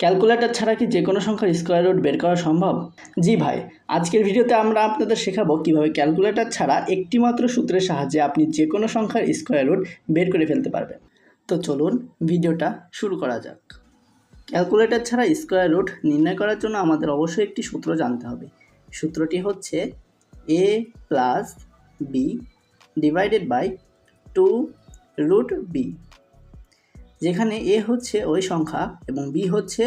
Calculator ছাড়া কি যে কোনো সংখ্যার স্কোয়ার রুট বের করা সম্ভব? জি ভাই, আজকের ভিডিওতে আমরা আপনাদের শেখাবো কীভাবে ক্যালকুলেটর ছাড়া একটি মাত্র সূত্রের সাহায্যে আপনি যে কোনো সংখ্যার স্কোয়ার রুট বের করে ফেলতে পারবেন। তো চলুন ভিডিওটা শুরু করা যাক। ক্যালকুলেটর ছাড়া স্কোয়ার রুট নির্ণয় করার জন্য আমাদের অবশ্যই একটি সূত্র জানতে হবে। সূত্রটি হচ্ছে A plus B divided by two root B যেখানে এ হচ্ছে ওই সংখ্যা এবং বি হচ্ছে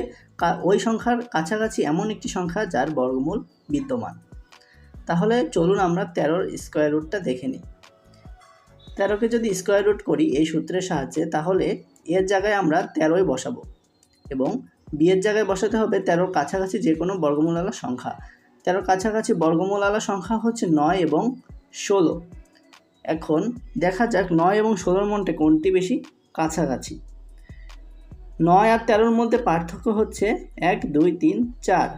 ওই সংখ্যার কাছাকাছি এমন একটি সংখ্যা যার বর্গমূল বিদ্যমান। তাহলে চলুন আমরা তেরোর স্কোয়ার রুটটা দেখে নিই। তেরোকে যদি স্কোয়ার রুট করি এই সূত্রের সাহায্যে, তাহলে এর জায়গায় আমরা তেরোই বসাবো এবং বি এর জায়গায় বসাতে হবে তেরোর কাছাকাছি যে কোনো বর্গমূলালা সংখ্যা। তেরোর কাছাকাছি বর্গমূলালা সংখ্যা হচ্ছে নয় এবং ষোলো। এখন দেখা যাক নয় এবং ষোলোর মধ্যে কোনটি বেশি কাছাকাছি। নয় আর তেরোর মধ্যে পার্থক্য হচ্ছে এক, দুই, তিন, চার।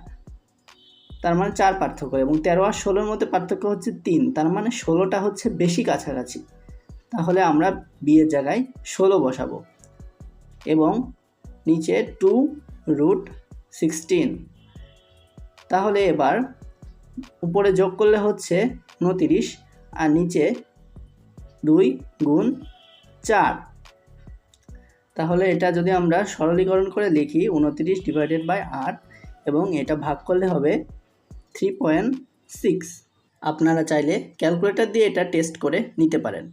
তার মানে চার পার্থক্য এবং তেরো আর ষোলোর মধ্যে পার্থক্য হচ্ছে তিন। তার মানে ষোলোটা হচ্ছে বেশি কাছাকাছি। তাহলে আমরা বিয়ের জায়গায় ষোলো বসাবো। এবং নিচে টু রুট সিক্সটিন তাহলে এবার উপরে যোগ করলে হচ্ছে উনতিরিশ আর নিচে দুই গুণ চার। তাহলে এটা যদি আমরা সরলীকরণ করে লিখি উনত্রিশ ডিভাইডেড বাই আট, এবং এটা ভাগ করলে হবে থ্রি পয়েন্ট সিক্স আপনারা চাইলে ক্যালকুলেটর দিয়ে এটা টেস্ট করে নিতে পারেন।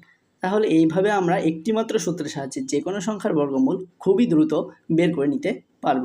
তাহলে এইভাবে আমরা একটিমাত্র সূত্রের সাহায্যে যে কোনো সংখ্যার বর্গমূল খুবই দ্রুত বের করে নিতে পারব।